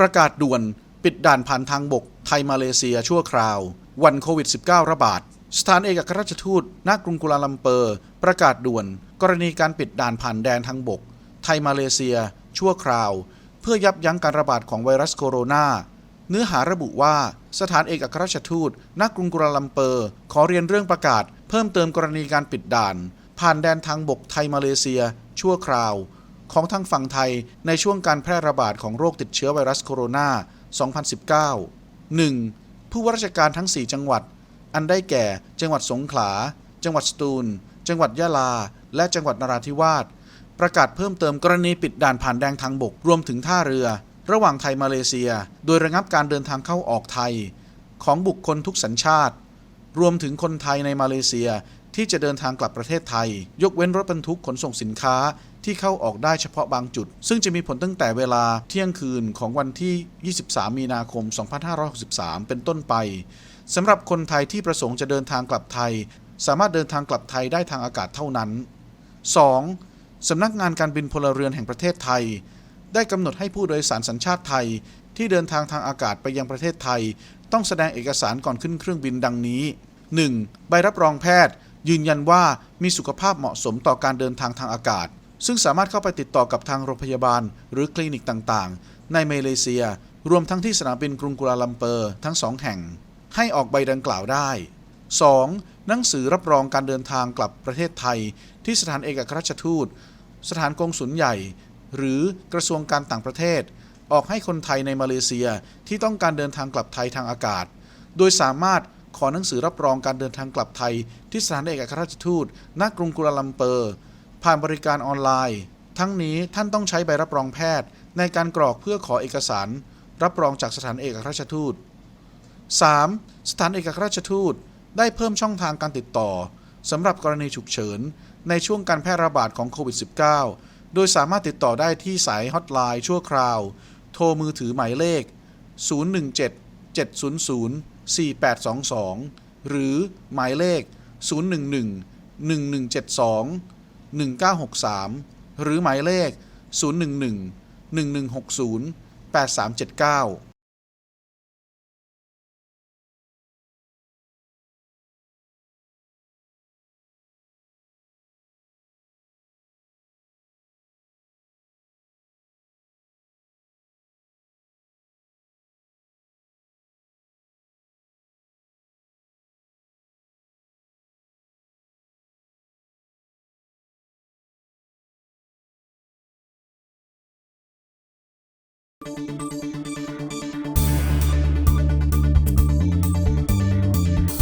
ประกาศด่วนปิดด่านผ่านทางบกไทยมาเลเซียชั่วคราว วันโควิด -19 ระบาด สถานเอกอัครราชทูตณกรุงกัวลาลัมเปอร์ ประกาศด่วน กรณีการปิดด่านผ่านแดนทางบก ไทยมาเลเซีย ชั่วคราว เพื่อยับยั้งการระบาดของไวรัสโคโรนาเนื้อหาระบุว่าสถานเอกอัครราชทูตณกรุงกัวลาลัมเปอร์ ขอเรียนเรื่องประกาศ เพิ่มเติมกรณีการปิดด่าน ผ่านแดนทางบกไทยมาเลเซีย ชั่วคราว ของทางฝั่งไทยในช่วงการแพร่ระบาดของโรคติดเชื้อไวรัสโคโรนา 2019 1. ผู้ว่าราชการทั้ง 4 จังหวัด อันได้แก่ จังหวัดสงขลา จังหวัดสตูล จังหวัดยะลา และจังหวัดนราธิวาส ประกาศเพิ่มเติมกรณีปิดด่านผ่านแดงทางบก รวมถึงท่าเรือ ระหว่างไทยมาเลเซีย โดยระงับการเดินทางเข้าออกไทย ของบุคคลทุกสัญชาติ รวมถึงคนไทยในมาเลเซียที่จะเดินทางกลับประเทศไทย ยกเว้นรถบรรทุกขนส่งสินค้า ที่เข้าออกได้เฉพาะบางจุด ซึ่งจะมีผลตั้งแต่เวลาเที่ยงคืนของวันที่ 23 มีนาคม 2563 เป็นต้นไปสำหรับคนไทยที่ประสงค์จะเดินทางกลับไทย สามารถเดินทางกลับไทยได้ทางอากาศเท่านั้น 2. สำนักงานการบินพลเรือนแห่งประเทศไทย ได้กำหนดให้ผู้โดยสารสัญชาติไทย ที่เดินทางทางอากาศไปยังประเทศไทย ต้องแสดงเอกสารก่อนขึ้นเครื่องบินดังนี้ 1. ใบรับรองแพทย์ ยืนยันว่ามีสุขภาพเหมาะสมต่อการเดินทางทางอากาศ ซึ่งสามารถเข้าไปติดต่อกับทางโรงพยาบาล หรือคลินิกต่างๆ ในมาเลเซีย รวมทั้งที่สนามบินกรุงกัวลาลัมเปอร์ทั้งสองแห่ง ให้ออกใบดังกล่าวได้ 2. หนังสือรับรองการเดินทางกลับประเทศไทย ที่สถานเอกอัครราชทูต สถานกงสุลใหญ่ หรือกระทรวงการต่างประเทศ ออกให้คนไทยในมาเลเซียที่ต้องการเดินทางกลับไทยทางอากาศ โดยสามารถขอหนังสือรับรองการเดินทางกลับไทย ที่สถานเอกอัครราชทูตณกรุงกัวลาลัมเปอร์ ผ่านบริการออนไลน์ ทั้งนี้ท่านต้องใช้ใบรับรองแพทย์ ในการกรอกเพื่อขอเอกสาร รับรองจากสถานเอกอัครราชทูต 3. สถานเอกอัครราชทูต ได้เพิ่มช่องทางการติดต่อสำหรับกรณีฉุกเฉิน ในช่วงการแพร่ระบาดของโควิด -19 โดยสามารถติดต่อได้ที่สายฮอตไลน์ชั่วคราว โทรมือถือหมายเลข 017 700 4822 หรือหมายเลข 011 1172 1963 หรือหมายเลข 011 1160 8379